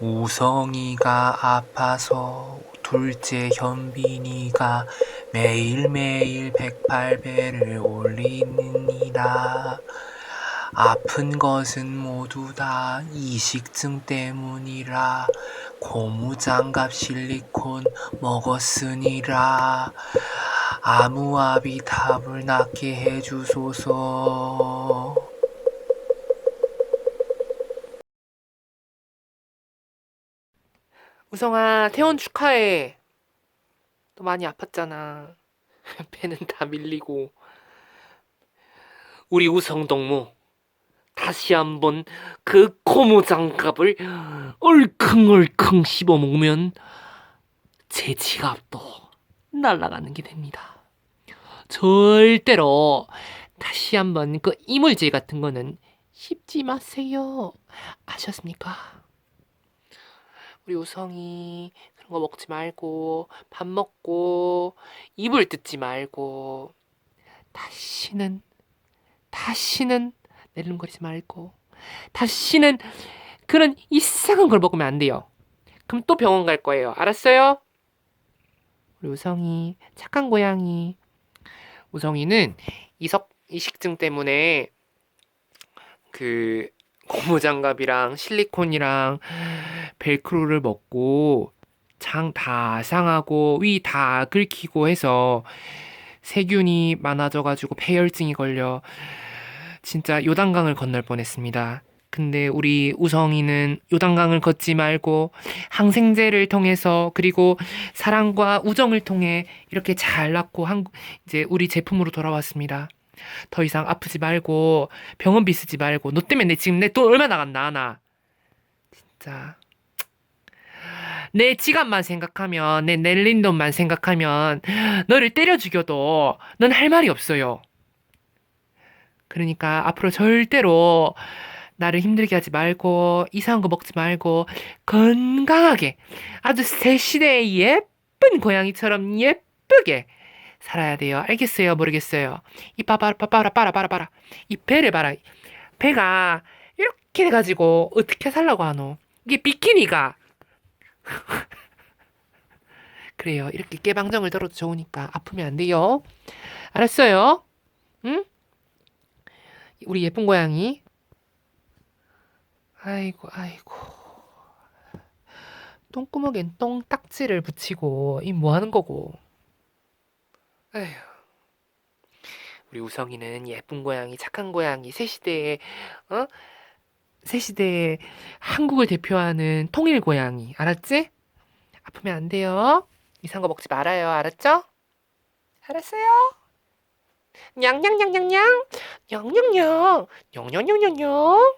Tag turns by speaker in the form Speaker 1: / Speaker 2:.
Speaker 1: 우성이가 아파서 둘째 현빈이가 매일매일 108배를 올리느니라. 아픈 것은 모두 다 이식증 때문이라. 고무장갑 실리콘 먹었으니라. 아무압이 답을 낫게 해주소서.
Speaker 2: 우성아, 퇴원 축하해. 너 많이 아팠잖아. 배는 다 밀리고. 우리 우성 동무, 다시 한번 그 고무 장갑을 얼컹얼컹 씹어 먹으면 제 지갑도 날아가는 게 됩니다. 절대로 다시 한번 그 이물질 같은 거는 씹지 마세요. 아셨습니까? 우리 우성이 그런 거 먹지 말고 밥 먹고 이불 뜯지 말고 다시는 다시는 내름거리지 말고 다시는 그런 이상한 걸 먹으면 안 돼요. 그럼 또 병원 갈 거예요. 알았어요? 우리 우성이 착한 고양이. 우성이는 이석 이식증 때문에 그 고무장갑이랑 실리콘이랑 벨크로를 먹고 장 다 상하고 위 다 긁히고 해서 세균이 많아져가지고 폐혈증이 걸려 진짜 요단강을 건널 뻔했습니다. 근데 우리 우성이는 요단강을 걷지 말고 항생제를 통해서 그리고 사랑과 우정을 통해 이렇게 잘 낳고 한 이제 우리 제품으로 돌아왔습니다. 더 이상 아프지 말고 병원비 쓰지 말고 너 때문에 내 지금 내 돈 얼마 나갔나 나 진짜 내 지갑만 생각하면 내 낼린 돈만 생각하면 너를 때려 죽여도 넌 할 말이 없어요. 그러니까 앞으로 절대로 나를 힘들게 하지 말고 이상한 거 먹지 말고 건강하게 아주 새 시대의 예쁜 고양이처럼 예쁘게 살아야 돼요. 알겠어요? 모르겠어요? 이 봐봐, 봐봐라, 봐라, 봐라, 봐라. 이 배를 봐라. 배가 이렇게 돼가지고 어떻게 살라고 하노? 이게 비키니가. 그래요. 이렇게 깨방정을 들어도 좋으니까 아프면 안 돼요. 알았어요? 응? 우리 예쁜 고양이. 아이고, 아이고. 똥구멍엔 똥딱지를 붙이고, 이 뭐 하는 거고. 에휴. 우리 우성이는 예쁜 고양이, 착한 고양이, 새 시대의, 어? 새 시대의 한국을 대표하는 통일 고양이. 알았지? 아프면 안 돼요. 이상한 거 먹지 말아요. 알았죠? 알았어요? 냥냥냥냥냥. 냥냥냥. 냥냥냥냥냥.